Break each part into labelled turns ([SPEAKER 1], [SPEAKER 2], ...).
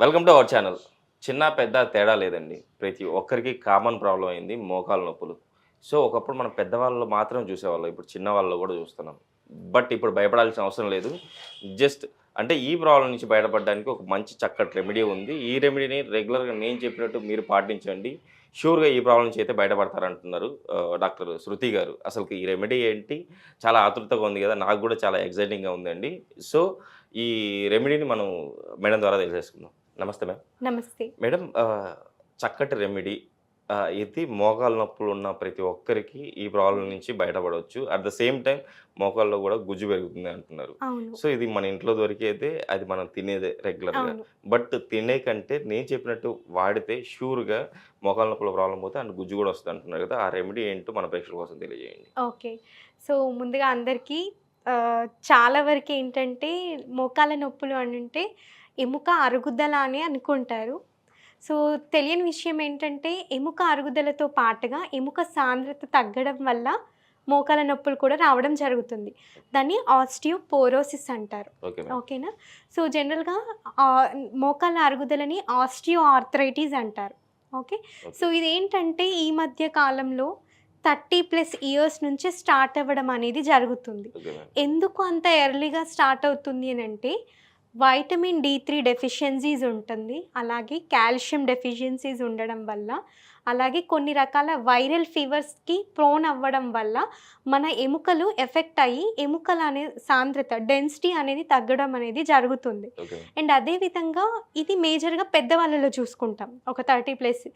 [SPEAKER 1] Welcome to our channel చిన్న పెద్ద తేడా లేదండి. ప్రతి ఒక్కరికి కామన్ ప్రాబ్లం అయింది మోకాలు నొప్పులు. సో ఒకప్పుడు మనం పెద్దవాళ్ళు మాత్రం చూసేవాళ్ళం. ఇప్పుడు చిన్నవాళ్ళు కూడా చూస్తున్నాం. బట్ ఇప్పుడు భయపడాల్సిన అవసరం లేదు. జస్ట్ అంటే ఈ ప్రాబ్లం నుంచి బయటపడడానికి ఒక మంచి చక్కటి రెమెడీ ఉంది. ఈ రెమెడీని రెగ్యులర్గా నేను చెప్పినట్టు మీరు పాటించండి. షూర్గా ఈ ప్రాబ్లం నుంచి అయితే బయటపడతారంటున్నారు డాక్టర్ శృతి గారు. అసలు ఈ రెమెడీ ఏంటి? చాలా ఆతృతగా ఉంది కదా. నాకు కూడా చాలా ఎక్సైటింగ్గా ఉందండి. సో ఈ రెమెడీని మనం మేడం ద్వారా తెలిసేసుకుందాం నమస్తే మ్యామ్.
[SPEAKER 2] నమస్తే.
[SPEAKER 1] మేడం చక్కటి రెమెడీ. ఇది మోకాలు నొప్పులు ఉన్న ప్రతి ఒక్కరికి ఈ ప్రాబ్లం నుంచి బయటపడవచ్చు. అట్ ద సేమ్ టైం మోకాల్లో కూడా గుజ్జు పెరుగుతుంది అంటున్నారు. సో ఇది మన ఇంట్లో దొరికేదే అది మనం తినేదే రెగ్యులర్గా బట్ తినే కంటే నేను చెప్పినట్టు వాడితే షూర్గా మోకాల నొప్పుల ప్రాబ్లం పోతే అండ్ గుజ్జు కూడా వస్తుంది అంటున్నారు కదా. ఆ రెమెడీ ఏంటో మన ప్రేక్షకుల కోసం తెలియజేయండి.
[SPEAKER 2] ఓకే. సో ముందుగా అందరికీ చాలా వరకు ఏంటంటే మోకాల నొప్పులు అంటే ఎముక అరుగుదల అని అనుకుంటారు. సో తెలియని విషయం ఏంటంటే ఎముక అరుగుదలతో పాటుగా ఎముక సాంద్రత తగ్గడం వల్ల మోకాల నొప్పులు కూడా రావడం జరుగుతుంది. దాన్ని ఆస్టియోపోరోసిస్ అంటారు. ఓకేనా? సో జనరల్గా మోకాల అరుగుదలని ఆస్టియో ఆర్థరైటిస్ అంటారు. ఓకే? సో ఇదేంటంటే ఈ మధ్య కాలంలో థర్టీ ప్లస్ ఇయర్స్ నుంచే స్టార్ట్ అవ్వడం అనేది జరుగుతుంది. ఎందుకు అంత ఎర్లీగా స్టార్ట్ అవుతుంది అని అంటే వైటమిన్ డి త్రీ డెఫిషియన్సీస్ ఉంటుంది. అలాగే కాల్షియం డెఫిషియన్సీస్ ఉండడం వల్ల అలాగే కొన్ని రకాల వైరల్ ఫీవర్స్కి ప్రోన్ అవ్వడం వల్ల మన ఎముకలు ఎఫెక్ట్ అయ్యి ఎముకల అనే సాంద్రత డెన్సిటీ అనేది తగ్గడం అనేది జరుగుతుంది. అండ్ అదే విధంగా ఇది మేజర్గా పెద్దవాళ్ళలో చూసుకుంటాం ఒక థర్టీ ప్లస్.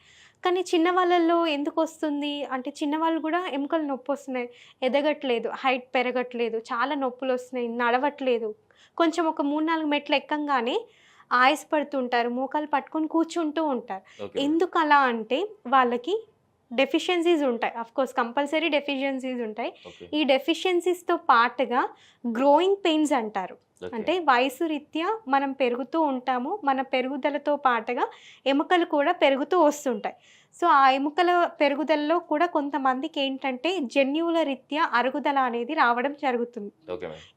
[SPEAKER 2] కానీ చిన్న వాళ్ళల్లో ఎందుకు వస్తుంది? అంటే చిన్నవాళ్ళు కూడా ఎముకలు నొప్పి వస్తున్నాయి ఎదగట్లేదు హైట్ పెరగట్లేదు చాలా నొప్పులు వస్తున్నాయి నడవట్లేదు. కొంచెం ఒక మూడు నాలుగు మెట్లు ఎక్కంగానే ఆయాసపడుతుంటారు మోకాలు పట్టుకొని కూర్చుంటూ ఉంటారు. ఎందుకు అలా అంటే వాళ్ళకి డెఫిషియన్సీస్ ఉంటాయి. అఫ్ కోర్స్ కంపల్సరీ డెఫిషియన్సీస్ ఉంటాయి. ఈ డెఫిషియన్సీస్తో పాటుగా గ్రోయింగ్ పెయిన్స్ అంటారు. అంటే వయసు రీత్యా మనం పెరుగుతూ ఉంటాము. మన పెరుగుదలతో పాటుగా ఎముకలు కూడా పెరుగుతూ వస్తుంటాయి. సో ఆ ఎముకల పెరుగుదలలో కూడా కొంతమందికి ఏంటంటే జన్యువుల రీత్యా అరుగుదల అనేది రావడం జరుగుతుంది.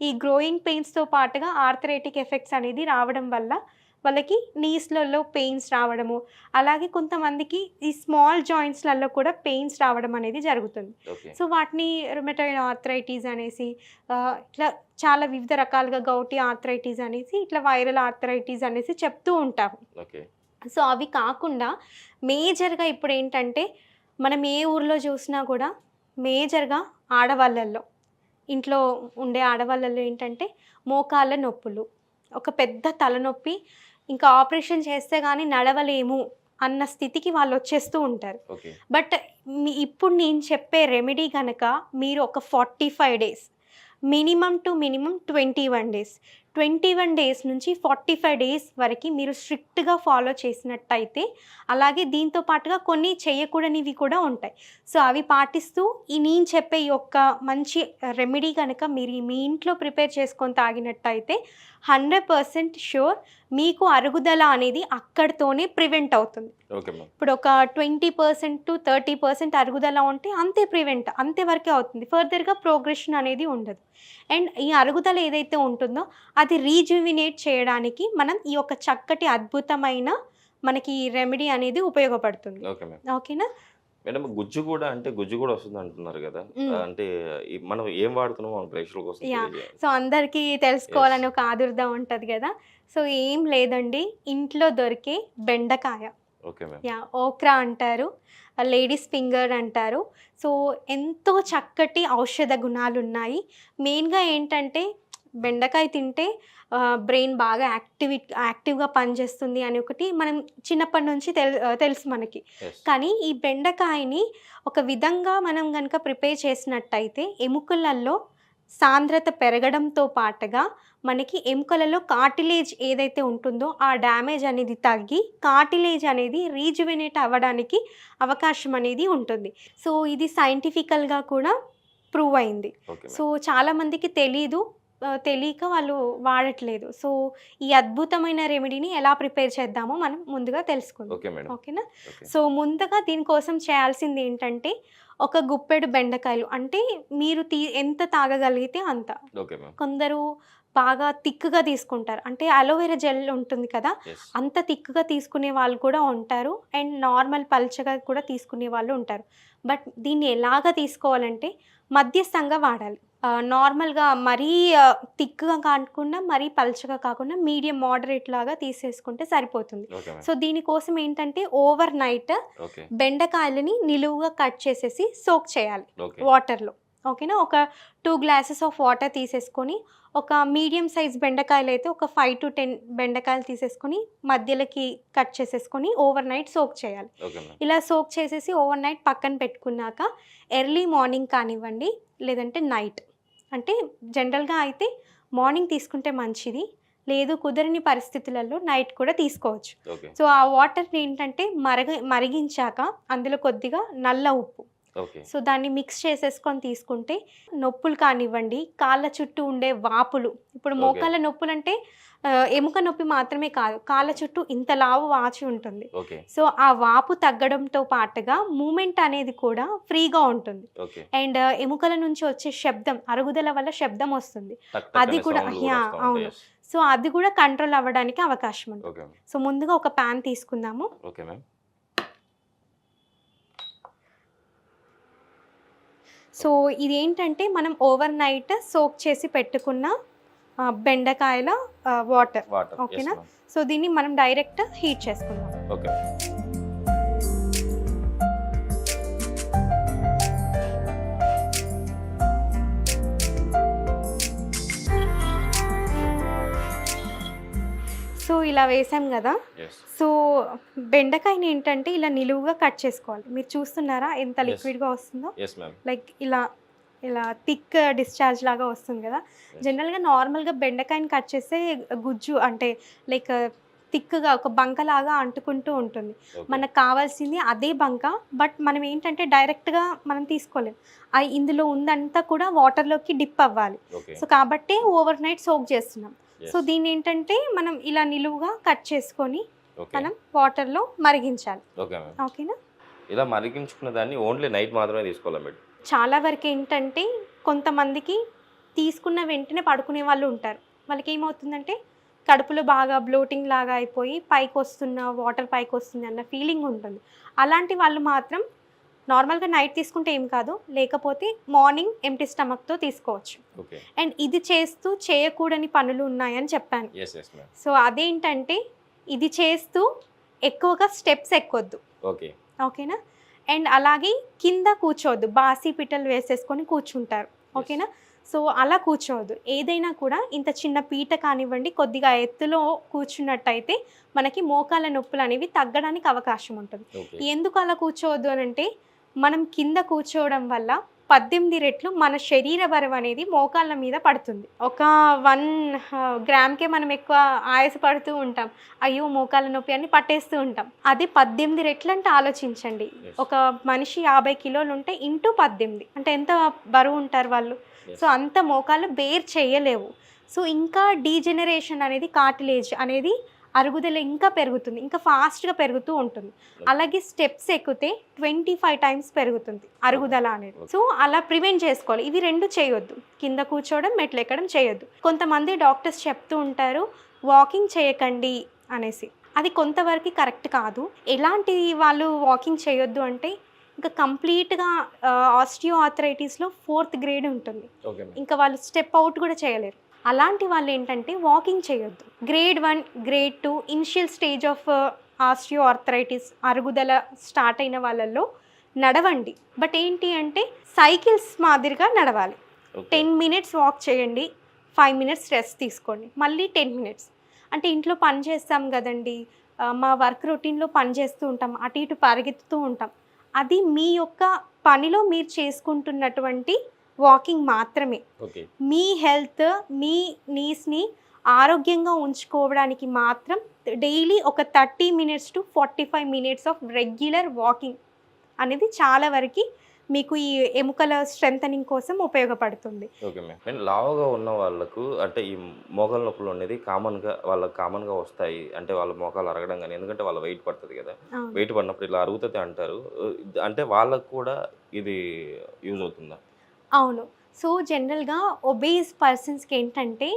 [SPEAKER 2] ఈ గ్రోయింగ్ పెయిన్స్తో పాటుగా ఆర్థరైటిక్ ఎఫెక్ట్స్ అనేది రావడం వల్ల వాళ్ళకి నీస్లలో పెయిన్స్ రావడము అలాగే కొంతమందికి ఈ స్మాల్ జాయింట్స్లలో కూడా పెయిన్స్ రావడం అనేది జరుగుతుంది. సో వాటిని రుమటైడ్ ఆర్థరైటిస్ అనేసి ఇట్లా చాలా వివిధ రకాలుగా గౌటి ఆర్థరైటిస్ అనేసి ఇట్లా వైరల్ ఆర్థరైటిస్ అనేసి చెప్తూ ఉంటాము. సో అవి కాకుండా మేజర్గా ఇప్పుడు ఏంటంటే మనం ఏ ఊర్లో చూసినా కూడా మేజర్గా ఆడవాళ్ళల్లో ఇంట్లో ఉండే ఆడవాళ్ళల్లో ఏంటంటే మోకాళ్ళ నొప్పులు ఒక పెద్ద తలనొప్పి ఇంకా ఆపరేషన్ చేస్తే కానీ నడవలేము అన్న స్థితికి వాళ్ళు వచ్చేస్తూ ఉంటారు. బట్ ఇప్పుడు నేను చెప్పే రెమెడీ కనుక మీరు ఒక forty five days minimum to minimum twenty one days twenty one days నుంచి ఫార్టీ ఫైవ్ డేస్ వరకు మీరు స్ట్రిక్ట్గా ఫాలో చేసినట్టయితే అలాగే దీంతో పాటుగా కొన్ని చేయకూడనివి కూడా ఉంటాయి. సో అవి పాటిస్తూ ఈ నేను చెప్పే ఈ యొక్క మంచి రెమెడీ కనుక మీరు మీ ఇంట్లో ప్రిపేర్ చేసుకొని తాగినట్టయితే హండ్రెడ్ పర్సెంట్ షూర్ మీకు అరుగుదల అనేది అక్కడితోనే ప్రివెంట్ అవుతుంది. ఇప్పుడు ఒక twenty percent to thirty percent అరుగుదల ఉంటే అంతే ప్రివెంట్ అంతే వరకే అవుతుంది. ఫర్దర్గా ప్రోగ్రెషన్ అనేది ఉండదు. అండ్ ఈ అరుగుదల ఏదైతే ఉంటుందో అది రీజువినేట్ చేయడానికి మనం ఈ యొక్క చక్కటి అద్భుతమైన మనకి ఈ రెమెడీ అనేది ఉపయోగపడుతుంది. ఓకేనా?
[SPEAKER 1] మేడం గుజ్జు కూడా అంటే గుజ్జు కూడా వస్తుంది అంటున్నారు కదా. అంటే మనం ఏం వాడుతున్నాం మన ప్రేక్షకుల కోసం.
[SPEAKER 2] సో అందరికీ తెలుసుకోవాలని ఒక ఆదుర్ద ఉంటుంది కదా. సో ఏం లేదండి. ఇంట్లో దొరికే బెండకాయ. యా ఓక్రా అంటారు లేడీస్ ఫింగర్ అంటారు. సో ఎంతో చక్కటి ఔషధ గుణాలు ఉన్నాయి మెయిన్గా ఏంటంటే బెండకాయ తింటే బ్రెయిన్ బాగా యాక్టివి యాక్టివ్గా పనిచేస్తుంది అని ఒకటి మనం చిన్నప్పటి నుంచి తెలుసు మనకి. కానీ ఈ బెండకాయని ఒక విధంగా మనం కనుక ప్రిపేర్ చేసినట్టయితే ఎముకలలో సాంద్రత పెరగడంతో పాటుగా మనకి ఎముకలలో కార్టిలేజ్ ఏదైతే ఉంటుందో ఆ డ్యామేజ్ అనేది తగ్గి కార్టిలేజ్ అనేది రీజువినేట్ అవ్వడానికి అవకాశం అనేది ఉంటుంది. సో ఇది సైంటిఫికల్గా కూడా ప్రూవ్ అయింది. సో చాలామందికి తెలీదు. తెలియక వాళ్ళు వాడట్లేదు. సో ఈ అద్భుతమైన రెమెడీని ఎలా ప్రిపేర్ చేద్దామో మనం ముందుగా తెలుసుకుందాం. ఓకేనా?
[SPEAKER 1] ఓకే.
[SPEAKER 2] సో ముందుగా దీనికోసం చేయాల్సింది ఏంటంటే ఒక గుప్పెడు బెండకాయలు. అంటే మీరు తీ ఎంత తాగగలిగితే అంత. కొందరు బాగా తిక్కుగా తీసుకుంటారు. అంటే అలోవెరా జెల్ ఉంటుంది కదా అంత తిక్కుగా తీసుకునే వాళ్ళు కూడా ఉంటారు. అండ్ నార్మల్ పల్చగా కూడా తీసుకునే వాళ్ళు ఉంటారు. బట్ దీన్ని ఎలాగ తీసుకోవాలంటే మధ్యస్థంగా వాడాలి. నార్మల్గా మరీ తిక్కుగా కాకుండా మరీ పల్చగా కాకుండా మీడియం మోడరేట్ లాగా తీసేసుకుంటే సరిపోతుంది. సో దీనికోసం ఏంటంటే ఓవర్ నైట్ బెండకాయలని నిలువుగా కట్ చేసేసి సోక్ చేయాలి వాటర్లో. ఓకేనా? ఒక టూ గ్లాసెస్ ఆఫ్ వాటర్ తీసేసుకొని ఒక మీడియం సైజ్ బెండకాయలు అయితే ఒక ఫైవ్ టు టెన్ బెండకాయలు తీసేసుకొని మధ్యలోకి కట్ చేసేసుకొని ఓవర్ నైట్ సోక్ చేయాలి. ఇలా సోక్ చేసేసి ఓవర్ నైట్ పక్కన పెట్టుకున్నాక ఎర్లీ మార్నింగ్ కానివ్వండి లేదంటే నైట్ అంటే జనరల్గా అయితే మార్నింగ్ తీసుకుంటే మంచిది లేదు కుదరని పరిస్థితులలో నైట్ కూడా తీసుకోవచ్చు. సో ఆ వాటర్ ఏంటంటే మరగ మరిగించాక అందులో కొద్దిగా నల్ల ఉప్పు. సో దాన్ని మిక్స్ చేసేసుకొని తీసుకుంటే నొప్పులు కానివ్వండి కాళ్ళ చుట్టూ ఉండే వాపులు. ఇప్పుడు. మోకాళ్ళ నొప్పులు అంటే ఎముక నొప్పి మాత్రమే కాదు కాళ్ళ చుట్టూ ఇంత లావు వాచి ఉంటుంది. సో ఆ వాపు తగ్గడంతో పాటుగా మూమెంట్ అనేది కూడా ఫ్రీగా ఉంటుంది. అండ్ ఎముకల నుంచి వచ్చే శబ్దం అరుగుదల వల్ల శబ్దం వస్తుంది. అది కూడా-. అవును. సో అది కూడా కంట్రోల్ అవ్వడానికి అవకాశం
[SPEAKER 1] మ్యామ్
[SPEAKER 2] సో ముందుగా ఒక ప్యాన్ తీసుకుందాము.
[SPEAKER 1] Okay ma'am.
[SPEAKER 2] సో ఇదేంటంటే మనం ఓవర్ నైట్ సోక్ చేసి పెట్టుకున్న బెండకాయల వాటర్. ఓకేనా? సో దీన్ని మనం డైరెక్ట్ హీట్ చేసుకుందాం.
[SPEAKER 1] ఓకే
[SPEAKER 2] సో ఇలా వేసాం కదా. సో బెండకాయని ఏంటంటే ఇలా నిలువుగా కట్ చేసుకోవాలి. మీరు చూస్తున్నారా ఎంత. లిక్విడ్గా వస్తుందో? లైక్ ఇలా ఇలా థిక్ డిశ్చార్జ్ లాగా వస్తుంది కదా. జనరల్గా నార్మల్గా బెండకాయని కట్ చేస్తే గుజ్జు అంటే లైక్ థిక్గా ఒక బంకలాగా అంటుకుంటూ ఉంటుంది. మనకు కావాల్సింది అదే బంక బట్ మనం ఏంటంటే డైరెక్ట్గా మనం తీసుకోలేం. అది ఇందులో ఉందంతా కూడా వాటర్లోకి డిప్ అవ్వాలి. సో కాబట్టి ఓవర్ నైట్ సోక్ చేస్తున్నాం. సో దీన్ని ఏంటంటే మనం ఇలా నిలువుగా కట్ చేసుకొని మనం వాటర్లో మరిగించాలి.
[SPEAKER 1] ఓకే మ్యామ్
[SPEAKER 2] ఓకేనా?
[SPEAKER 1] ఇలా మరిగించుకున్న దాన్ని ఓన్లీ నైట్ మాత్రమే తీసుకోవాలి మేడం?
[SPEAKER 2] చాలా వరకు ఏంటంటే కొంతమందికి తీసుకున్న వెంటనే పడుకునే వాళ్ళు ఉంటారు. వాళ్ళకి ఏమవుతుందంటే కడుపులో బాగా బ్లోటింగ్ లాగా అయిపోయి పైకి వస్తున్న వాటర్ పైకి వస్తుంది అన్న ఫీలింగ్ ఉంటుంది. అలాంటి వాళ్ళు మాత్రం నార్మల్గా నైట్ తీసుకుంటే ఏం కాదు. లేకపోతే మార్నింగ్ ఎంటీ స్టమక్తో తీసుకోవచ్చు. అండ్ ఇది చేస్తూ చేయకూడని పనులు ఉన్నాయని చెప్పాను. సో అదేంటంటే ఇది చేస్తూ ఎక్కువగా స్టెప్స్ ఎక్కొద్దు.
[SPEAKER 1] ఓకే.
[SPEAKER 2] ఓకేనా? అండ్ అలాగే కింద కూర్చోవద్దు బాసి పిట్టలు వేసేసుకొని కూర్చుంటారు. ఓకేనా? సో అలా కూర్చోవద్దు. ఏదైనా కూడా ఇంత చిన్న పీట కానివ్వండి కొద్దిగా ఎత్తులో కూర్చున్నట్టయితే మనకి మోకాల నొప్పులు అనేవి తగ్గడానికి అవకాశం ఉంటుంది. ఎందుకు అలా కూర్చోవద్దు అని అంటే మనం కింద కూర్చోవడం వల్ల పద్దెనిమిది రెట్లు మన శరీర బరువు అనేది మోకాళ్ళ మీద పడుతుంది. ఒక వన్ గ్రామ్కే మనం ఎక్కువ ఆయాస పడుతూ ఉంటాం. అయ్యో మోకాళ్ళ నొప్పి అని పట్టేస్తూ ఉంటాం. అదే పద్దెనిమిది రెట్లు అంటే ఆలోచించండి. ఒక మనిషి యాభై కిలోలు ఉంటే ఇంటూ పద్దెనిమిది. అంటే ఎంత బరువు ఉంటారు వాళ్ళు. సో అంత మోకాళ్ళు బేర్ చేయలేవు. సో ఇంకా డీజెనరేషన్ అనేది కార్టిలేజ్ అనేది అరుగుదల ఇంకా పెరుగుతుంది ఇంకా ఫాస్ట్గా పెరుగుతూ ఉంటుంది. అలాగే స్టెప్స్ ఎక్కితే ట్వంటీ ఫైవ్ టైమ్స్ పెరుగుతుంది అరుగుదల అనేది. సో అలా ప్రివెంట్ చేసుకోవాలి. ఇవి రెండు చేయొద్దు. కింద కూర్చోవడం మెట్లు ఎక్కడం చేయొద్దు. కొంతమంది డాక్టర్స్ చెప్తూ ఉంటారు వాకింగ్ చేయకండి అనేసి. అది కొంతవరకు కరెక్ట్ కాదు. ఎలాంటి వాళ్ళు వాకింగ్ చేయొద్దు అంటే ఇంకా కంప్లీట్గా ఆస్టియో ఆథరైటిస్లో ఫోర్త్ గ్రేడ్ ఉంటుంది. ఇంకా వాళ్ళు స్టెప్ అవుట్ కూడా చేయలేరు. అలాంటి వాళ్ళు ఏంటంటే వాకింగ్ చేయొద్దు. Grade one grade two initial stage of osteoarthritis అరుగుదల స్టార్ట్ అయిన వాళ్ళల్లో నడవండి. బట్ ఏంటి అంటే సైకిల్స్ మాదిరిగా నడవాలి. టెన్ మినిట్స్ వాక్ చేయండి. ఫైవ్ మినిట్స్ రెస్ట్ తీసుకోండి. మళ్ళీ టెన్ మినిట్స్ అంటే ఇంట్లో పని చేస్తాం కదండి. మా వర్క్ రొటీన్లో పని చేస్తూ ఉంటాం. అటు ఇటు పరిగెత్తుతూ ఉంటాం. అది మీ యొక్క పనిలో మీరు చేసుకుంటున్నటువంటి వాకింగ్ మాత్రమే.
[SPEAKER 1] ఓకే.
[SPEAKER 2] మీ హెల్త్ మీ నీస్ని ఆరోగ్యంగా ఉంచుకోవడానికి మాత్రం డైలీ ఒక thirty minutes to forty five minutes of regular walking అనేది చాలా వరకు మీకు ఈ ఎముకల స్ట్రెంథనింగ్ కోసం ఉపయోగపడుతుంది.
[SPEAKER 1] Okay ma'am. లావుగా ఉన్న వాళ్ళకు అంటే ఈ మోకాల నొప్పులు అనేది కామన్గా వాళ్ళకి కామన్గా వస్తాయి. అంటే వాళ్ళ మోకాలు అరగడం కానీ ఎందుకంటే వాళ్ళ వెయిట్ పడుతుంది కదా. వెయిట్ పడినప్పుడు ఇలా అరుగుతుంది అంటారు. అంటే వాళ్ళకు కూడా ఇది యూజ్ అవుతుందా?
[SPEAKER 2] అవును. సో జనరల్గా ఒబేస్ పర్సన్స్కి ఏంటంటే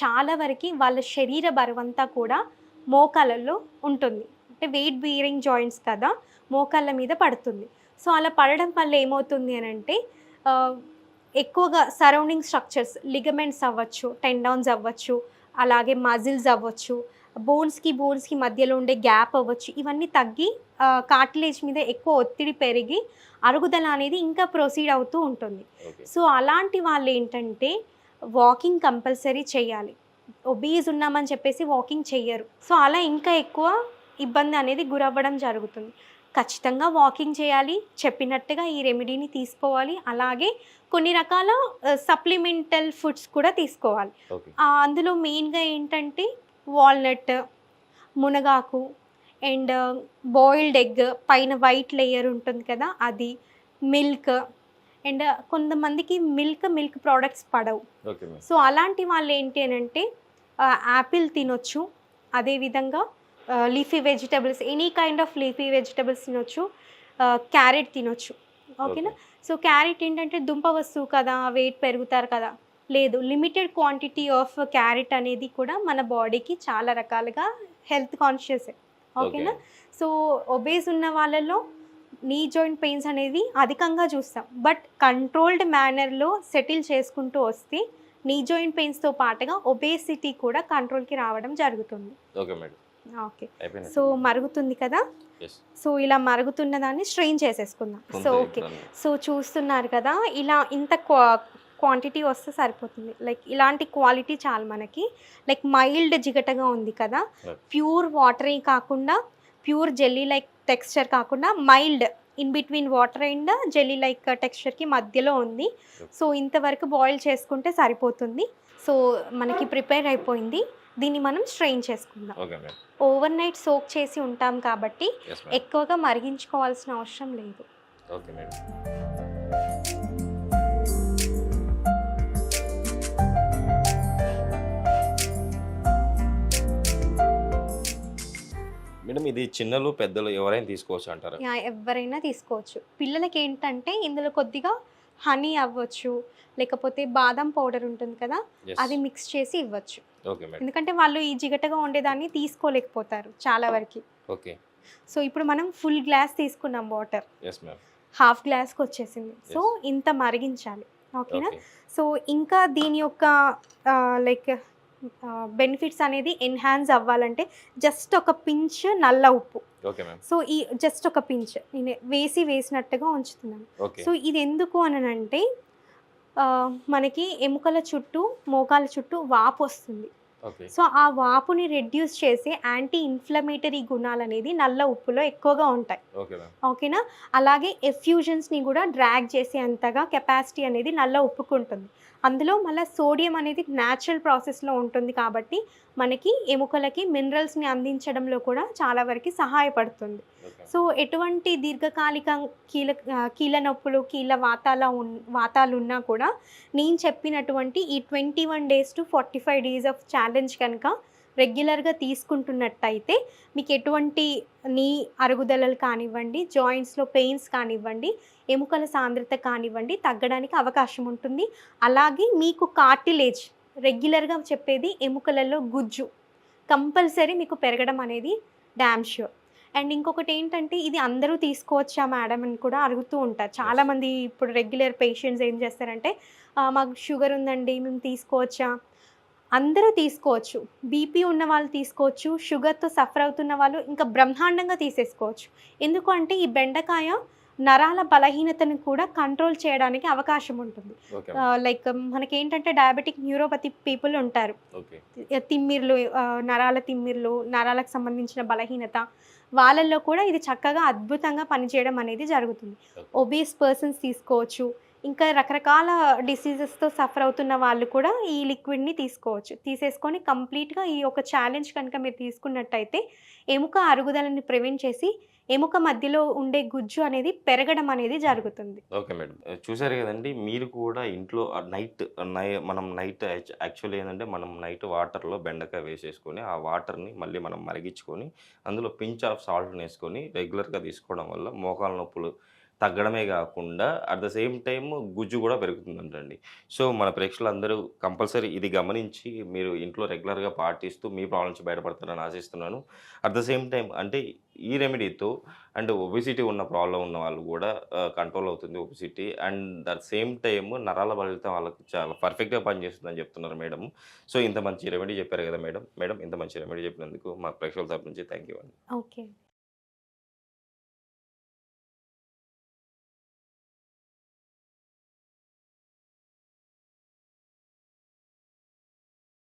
[SPEAKER 2] చాలా వరకు వాళ్ళ శరీర బరువంతా కూడా మోకాలలో ఉంటుంది. అంటే వెయిట్ బీరింగ్ జాయింట్స్ కదా మోకాళ్ళ మీద పడుతుంది. సో అలా పడడం వల్ల ఏమవుతుంది అని అంటే ఎక్కువగా సరౌండింగ్ స్ట్రక్చర్స్ లిగమెంట్స్ అవ్వచ్చు టెండాన్స్ అవ్వచ్చు అలాగే మజిల్స్ అవ్వచ్చు బోన్స్కి బోన్స్కి మధ్యలో ఉండే గ్యాప్ అవ్వచ్చు. ఇవన్నీ తగ్గి కార్టిలేజ్ మీద ఎక్కువ ఒత్తిడి పెరిగి అరుగుదల అనేది ఇంకా ప్రొసీడ్ అవుతూ ఉంటుంది. సో అలాంటి వాళ్ళు ఏంటంటే వాకింగ్ కంపల్సరీ చేయాలి. ఒబీజ్ ఉన్నామని చెప్పేసి వాకింగ్ చెయ్యరు. సో అలా ఇంకా ఎక్కువ ఇబ్బంది అనేది గురవ్వడం జరుగుతుంది. ఖచ్చితంగా వాకింగ్ చేయాలి. చెప్పినట్టుగా ఈ రెమెడీని తీసుకోవాలి. అలాగే కొన్ని రకాల సప్లిమెంటల్ ఫుడ్స్ కూడా తీసుకోవాలి. అందులో మెయిన్గా ఏంటంటే వాల్నట్ మునగాకు అండ్ బాయిల్డ్ ఎగ్ పైన వైట్ లేయర్ ఉంటుంది కదా అది మిల్క్. అండ్ కొంతమందికి మిల్క్ మిల్క్ ప్రోడక్ట్స్ పడవు. సో అలాంటి వాళ్ళు ఏంటి అని అంటే యాపిల్ తినొచ్చు. అదేవిధంగా leafy vegetables any kind of leafy vegetables తినొచ్చు. క్యారెట్ తినొచ్చు. ఓకేనా? సో క్యారెట్ ఏంటంటే దుంప వస్తువు కదా వెయిట్ పెరుగుతారు కదా. లేదు లిమిటెడ్ క్వాంటిటీ ఆఫ్ క్యారెట్ అనేది కూడా మన బాడీకి చాలా రకాలుగా హెల్త్ కాన్షియస్ ఓకేనా సో ఒబేస్ ఉన్న వాళ్ళలో నీ జాయింట్ పెయిన్స్ అనేది అధికంగా చూస్తాం. బట్ కంట్రోల్డ్ మేనర్లో సెటిల్ చేసుకుంటూ వస్తే నీ జాయింట్ పెయిన్స్తో పాటుగా ఒబేసిటీ కూడా కంట్రోల్కి రావడం జరుగుతుంది.
[SPEAKER 1] ఓకే మేడం
[SPEAKER 2] ఓకే
[SPEAKER 1] అయిపోయింది
[SPEAKER 2] సో మరుగుతుంది కదా? సో ఇలా మరుగుతున్న దాన్ని స్ట్రెయిన్ చేసేసుకుందాం. సో ఓకే సో చూస్తున్నారు కదా ఇలా ఇంత క్వాంటిటీ వస్తే సరిపోతుంది. లైక్ ఇలాంటి క్వాలిటీ చాలు మనకి. లైక్ మైల్డ్ జిగటగా ఉంది కదా. ప్యూర్ వాటరీ కాకుండా ప్యూర్ జెల్లీ లైక్ టెక్స్చర్ కాకుండా mild in between water and jelly like టెక్స్చర్కి మధ్యలో ఉంది. సో ఇంతవరకు బాయిల్ చేసుకుంటే సరిపోతుంది. సో మనకి ప్రిపేర్ అయిపోయింది. దీన్ని మనం స్ట్రెయిన్ చేసుకుందాం. ఓవర్ నైట్ సోక్ చేసి ఉంటాం కాబట్టి ఎక్కువగా మరిగించుకోవాల్సిన అవసరం లేదు.
[SPEAKER 1] Okay madam. మేడం ఇది చిన్నలు పెద్దలు ఎవరైనా తీసుకోవచ్చు అంటారా?
[SPEAKER 2] ఎవరైనా తీసుకోవచ్చు. పిల్లలకి ఏంటంటే ఇందులో కొద్దిగా హనీ అవ్వచ్చు లేకపోతే బాదం పౌడర్ ఉంటుంది కదా. అది మిక్స్ చేసి ఇవ్వచ్చు. ఎందుకంటే వాళ్ళు ఈ జిగటగా ఉండేదాన్ని తీసుకోలేకపోతారు చాలా వరకు.
[SPEAKER 1] ఓకే.
[SPEAKER 2] సో ఇప్పుడు మనం ఫుల్ గ్లాస్ తీసుకున్నాం వాటర్. హాఫ్ గ్లాస్కి వచ్చేసింది. సో ఇంత మరిగించాలి. ఓకేనా?
[SPEAKER 1] ఓకే.
[SPEAKER 2] సో ఇంకా దీని యొక్క లైక్ బెనిఫిట్స్ అనేది ఎన్హాన్స్ అవ్వాలంటే జస్ట్ ఒక పించ్ నల్ల ఉప్పు. సో ఈ జస్ట్ ఒక పించ్ నేను వేసి వేసినట్టుగా ఉంచుతున్నాను. సో ఇది ఎందుకు అనంటే ఆ, మనకి ఎముకల చుట్టూ మోకాల చుట్టూ వాపు వస్తుంది. సో ఆ వాపుని రెడ్యూస్ చేసే యాంటీ ఇన్ఫ్లమేటరీ గుణాలు అనేది నల్ల ఉప్పులో ఎక్కువగా ఉంటాయి. ఓకేనా అలాగే ఎఫ్యూజన్స్ని కూడా డ్రాగ్ చేసే అంతగా కెపాసిటీ అనేది నల్ల ఉప్పుకు ఉంటుంది. అందులో మళ్ళీ సోడియం అనేది న్యాచురల్ ప్రాసెస్లో ఉంటుంది కాబట్టి మనకి ఎముకలకి మినరల్స్ని అందించడంలో కూడా చాలా వరకు సహాయపడుతుంది. సో ఎటువంటి దీర్ఘకాలిక కీల కీళ్ళ నొప్పులు కీళ్ళ వాతాల వాతాలు ఉన్నా కూడా నేను చెప్పినటువంటి ఈ twenty one days to forty five days of challenge కనుక రెగ్యులర్గా తీసుకుంటున్నట్టయితే మీకు ఎటువంటి నీ అరుగుదలలు కానివ్వండి జాయింట్స్లో పెయిన్స్ కానివ్వండి ఎముకల సాంద్రత కానివ్వండి తగ్గడానికి అవకాశం ఉంటుంది. అలాగే మీకు కార్టిలేజ్ రెగ్యులర్గా చెప్పేది ఎముకలలో గుజ్జు కంపల్సరీ మీకు పెరగడం అనేది డ్యామ్ ష్యూర్. అండ్ ఇంకొకటి ఏంటంటే ఇది అందరూ తీసుకోవచ్చా మేడం అని కూడా అడుగుతూ ఉంటారు. చాలామంది ఇప్పుడు రెగ్యులర్ పేషెంట్స్ ఏం చేస్తారంటే మాకు షుగర్ ఉందండి మేము తీసుకోవచ్చా? అందరూ తీసుకోవచ్చు. బీపీ ఉన్న వాళ్ళు తీసుకోవచ్చు షుగర్తో సఫర్ అవుతున్న వాళ్ళు ఇంకా బ్రహ్మాండంగా తీసేసుకోవచ్చు. ఎందుకు అంటే ఈ బెండకాయ నరాల బలహీనతను కూడా కంట్రోల్ చేయడానికి అవకాశం ఉంటుంది. లైక్ మనకేంటంటే డయాబెటిక్ న్యూరోపతి పీపుల్ ఉంటారు. తిమ్మిర్లు నరాల తిమ్మిర్లు నరాలకు సంబంధించిన బలహీనత వాళ్ళల్లో కూడా ఇది చక్కగా అద్భుతంగా పనిచేయడం అనేది జరుగుతుంది. ఒబేస్ పర్సన్స్ తీసుకోవచ్చు. ఇంకా రకరకాల డిసీజెస్తో సఫర్ అవుతున్న వాళ్ళు కూడా ఈ లిక్విడ్ని తీసుకోవచ్చు. తీసేసుకొని కంప్లీట్గా ఈ ఒక ఛాలెంజ్ కనుక మీరు తీసుకున్నట్టయితే ఎముక అరుగుదలని ప్రివెంట్ చేసి ఎముక మధ్యలో ఉండే గుజ్జు అనేది పెరగడం అనేది జరుగుతుంది.
[SPEAKER 1] Okay madam. చూసారు కదండి మీరు కూడా ఇంట్లో నైట్ మనం నైట్ యాక్చువల్లీ ఏంటంటే మనం నైట్ వాటర్లో బెండకాయ వేసేసుకొని ఆ వాటర్ని మళ్ళీ మనం మరిగించుకొని అందులో పించ్ ఆఫ్ సాల్ట్ వేసుకొని రెగ్యులర్గా తీసుకోవడం వల్ల మోకాల నొప్పులు తగ్గడమే కాకుండా అట్ ద సేమ్ టైం గుజ్జు కూడా పెరుగుతుందంటండి. సో మన ప్రేక్షకులందరూ కంపల్సరీ ఇది గమనించి మీరు ఇంట్లో రెగ్యులర్గా పాటిస్తూ మీ ప్రాబ్లమ్స్ బయటపడతారని ఆశిస్తున్నాను. అట్ ద సేమ్ టైం అంటే ఈ రెమెడీతో అండ్ ఒబిసిటీ ఉన్న ప్రాబ్లం ఉన్న వాళ్ళు కూడా కంట్రోల్ అవుతుంది obesity. And that same time నరాల బలితం వాళ్ళకి చాలా పర్ఫెక్ట్గా పనిచేస్తుందని చెప్తున్నారు మేడం. సో ఇంత మంచి రెమెడీ చెప్పారు కదా మేడం. మేడం ఇంత మంచి రెమెడీ చెప్పినందుకు మా ప్రేక్షకుల తరపు నుంచి థ్యాంక్ యూ అండి.
[SPEAKER 2] ఓకే.